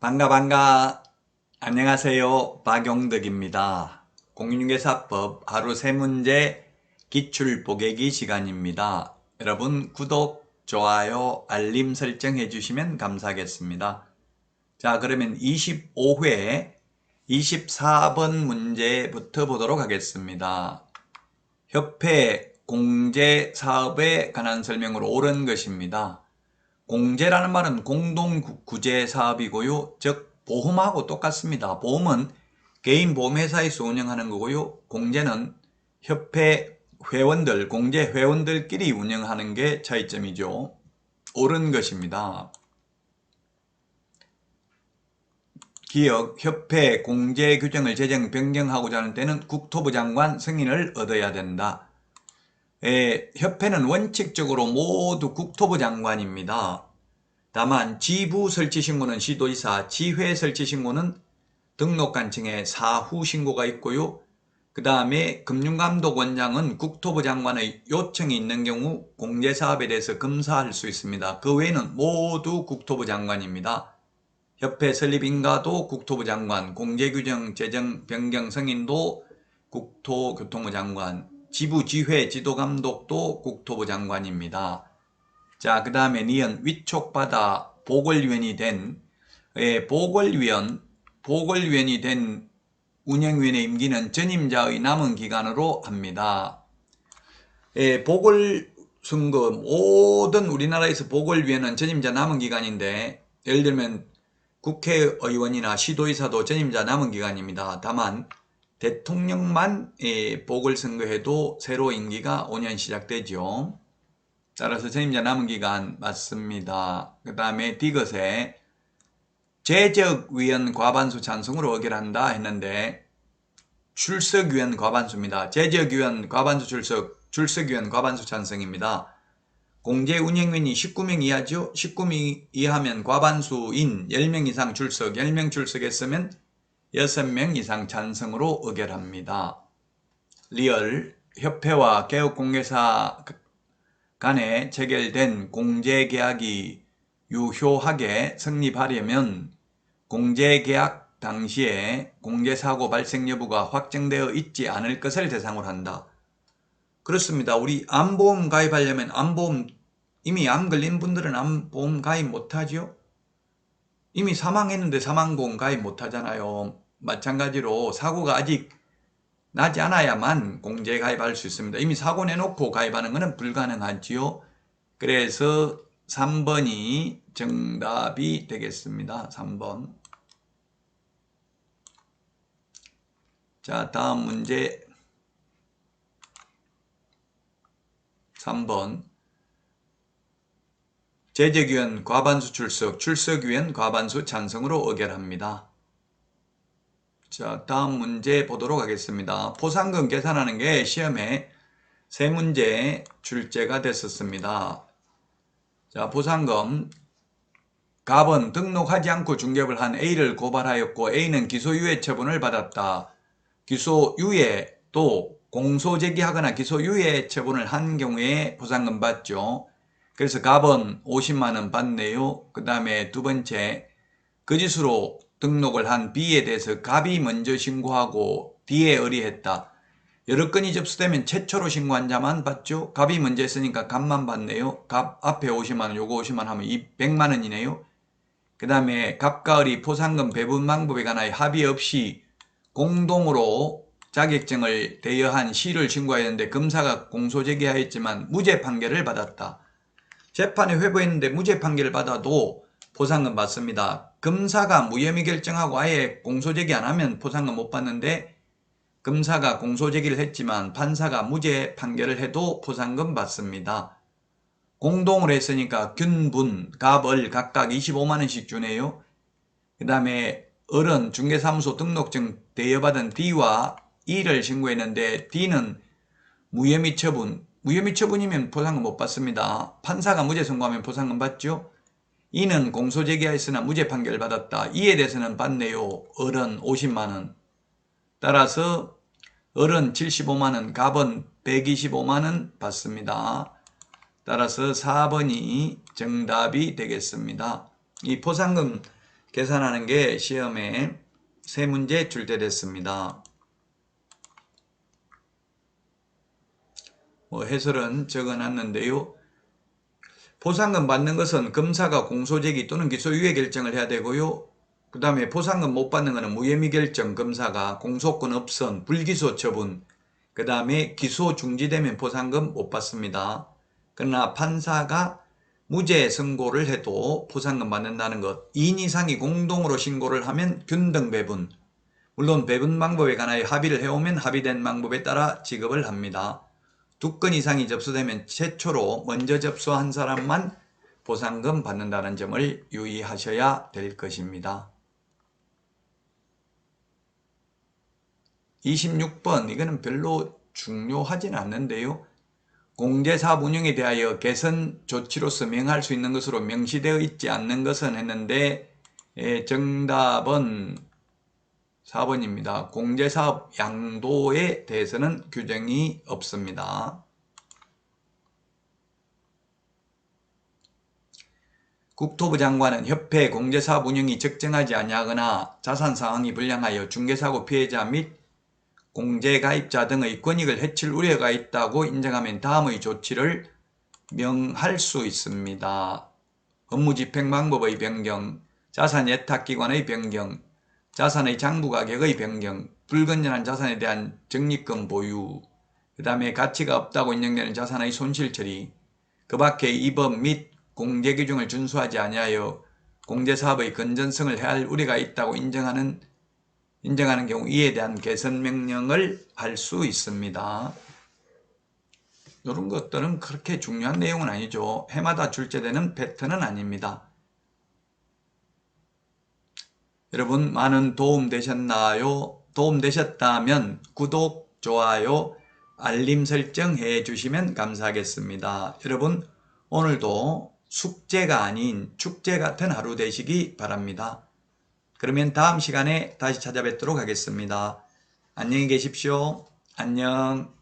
반가 반가. 안녕하세요. 박용덕입니다. 공인중개사법 하루 세 문제 기출 보객기 시간입니다. 여러분 구독 좋아요 알림 설정해 주시면 감사하겠습니다 자 그러면 25회 24번 문제부터 보도록 하겠습니다 협회 공제 사업에 관한 설명으로 옳은 것입니다 공제라는 말은 공동구제 사업이고요. 즉 보험하고 똑같습니다. 보험은 개인 보험회사에서 운영하는 거고요. 공제는 협회 회원들, 공제 회원들끼리 운영하는 게 차이점이죠. 옳은 것입니다. 기업, 협회, 공제 규정을 제정, 변경하고자 하는 때는 국토부 장관 승인을 얻어야 된다. 예, 협회는 원칙적으로 모두 국토부 장관입니다. 다만 지부 설치 신고는 시도지사, 지회 설치 신고는 등록관청에 사후 신고가 있고요. 그 다음에 금융감독원장은 국토부 장관의 요청이 있는 경우 공제사업에 대해서 검사할 수 있습니다. 그 외에는 모두 국토부 장관입니다. 협회 설립 인가도 국토부 장관, 공제규정 제정 변경 승인도 국토교통부 장관, 지부 지회 지도감독도 국토부 장관입니다. 자, 그 다음에 니은 위촉받아 보궐위원이 된 예, 보궐위원 보궐위원이 된 운영위원회 임기는 전임자의 남은 기간으로 합니다. 예, 보궐선거 모든 우리나라에서 보궐위원은 전임자 남은 기간인데 예를 들면 국회의원이나 시도의사도 전임자 남은 기간입니다. 다만 대통령만 예, 보궐선거해도 새로 임기가 5년 시작되죠. 따라서 전임자 남은 기간 맞습니다. 그 다음에 디귿에 제적위원 과반수 찬성으로 의결한다 했는데 출석위원 과반수입니다. 제적위원 과반수 출석, 출석위원 과반수 찬성입니다. 공제 운영위원이 19명 이하죠. 19명 이하면 과반수인 10명 이상 출석, 10명 출석했으면 6명 이상 찬성으로 의결합니다. 리얼 협회와 개업공개사 간에 체결된 공제계약이 유효하게 성립하려면 공제계약 당시에 공제사고 발생 여부가 확정되어 있지 않을 것을 대상으로 한다. 그렇습니다. 우리 암보험 가입하려면 암보험 이미 암 걸린 분들은 암보험 가입 못하죠? 이미 사망했는데 사망보험 가입 못하잖아요. 마찬가지로 사고가 아직 나지 않아야만 공제 가입할 수 있습니다. 이미 사고 내놓고 가입하는 것은 불가능하지요. 그래서 3번이 정답이 되겠습니다. 3번. 자, 다음 문제 3번. 제적위원 과반수 출석, 출석위원 과반수 찬성으로 의결합니다. 자, 다음 문제 보도록 하겠습니다. 포상금 계산하는 게 시험에 세 문제 출제가 됐었습니다. 자, 포상금 갑은 등록하지 않고 중개업을 한 A를 고발하였고 A는 기소유예 처분을 받았다. 기소유예 또 공소 제기하거나 기소유예 처분을 한 경우에 포상금 받죠. 그래서 갑은 50만원 받네요. 그 다음에 두 번째 거짓으로 등록을 한 B에 대해서 갑이 먼저 신고하고 D에 의뢰했다. 여러 건이 접수되면 최초로 신고한 자만 받죠. 갑이 먼저 했으니까 갑만 받네요. 갑 앞에 50만원 요거 50만원 하면 100만원이네요. 그 다음에 갑과 을이 포상금 배분 방법에 관하여 합의 없이 공동으로 자격증을 대여한 시를 신고하였는데 검사가 공소 제기하였지만 무죄 판결을 받았다. 재판에 회부했는데 무죄 판결을 받아도 포상금 받습니다. 검사가 무혐의 결정하고 아예 공소 제기 안 하면 포상금 못 받는데 검사가 공소 제기를 했지만 판사가 무죄 판결을 해도 포상금 받습니다. 공동으로 했으니까 균분, 갑을 각각 25만원씩 주네요. 그 다음에 어른 중개사무소 등록증 대여받은 D와 E를 신고했는데 D는 무혐의 처분, 무혐의 처분이면 포상금 못 받습니다. 판사가 무죄 선고하면 포상금 받죠. 이는 공소 제기하였으나 무죄 판결 받았다. 이에 대해서는 받네요. 어른 50만원. 따라서 어른 75만원, 갑은 125만원 받습니다. 따라서 4번이 정답이 되겠습니다. 이 포상금 계산하는 게 시험에 세 문제 출제됐습니다. 뭐 해설은 적어놨는데요. 포상금 받는 것은 검사가 공소제기 또는 기소유예 결정을 해야 되고요. 그 다음에 포상금 못 받는 것은 무혐의 결정 검사가 공소권 없선 불기소 처분 그 다음에 기소 중지되면 포상금 못 받습니다. 그러나 판사가 무죄 선고를 해도 포상금 받는다는 것 2인 이상이 공동으로 신고를 하면 균등 배분 물론 배분 방법에 관하여 합의를 해오면 합의된 방법에 따라 지급을 합니다. 두 건 이상이 접수되면 최초로 먼저 접수한 사람만 보상금 받는다는 점을 유의하셔야 될 것입니다. 26번 이거는 별로 중요하진 않는데요. 공제사업 운영에 대하여 개선 조치로서 명할 수 있는 것으로 명시되어 있지 않는 것은 했는데 예, 정답은 4번입니다. 공제사업 양도에 대해서는 규정이 없습니다. 국토부 장관은 협회 공제사업 운영이 적정하지 아니하거나 자산 상황이 불량하여 중개사고 피해자 및 공제 가입자 등의 권익을 해칠 우려가 있다고 인정하면 다음의 조치를 명할 수 있습니다. 업무 집행 방법의 변경, 자산 예탁기관의 변경, 자산의 장부 가격의 변경, 불건전한 자산에 대한 적립금 보유, 그 다음에 가치가 없다고 인정되는 자산의 손실 처리, 그 밖에 이법 및 공제 규정을 준수하지 아니하여 공제 사업의 건전성을 해할 우려가 있다고 인정하는 인정하는 경우 이에 대한 개선 명령을 할 수 있습니다. 이런 것들은 그렇게 중요한 내용은 아니죠. 해마다 출제되는 패턴은 아닙니다. 여러분 많은 도움 되셨나요? 도움 되셨다면 구독, 좋아요, 알림 설정 해 주시면 감사하겠습니다. 여러분 오늘도 숙제가 아닌 축제 같은 하루 되시기 바랍니다. 그러면 다음 시간에 다시 찾아뵙도록 하겠습니다. 안녕히 계십시오. 안녕.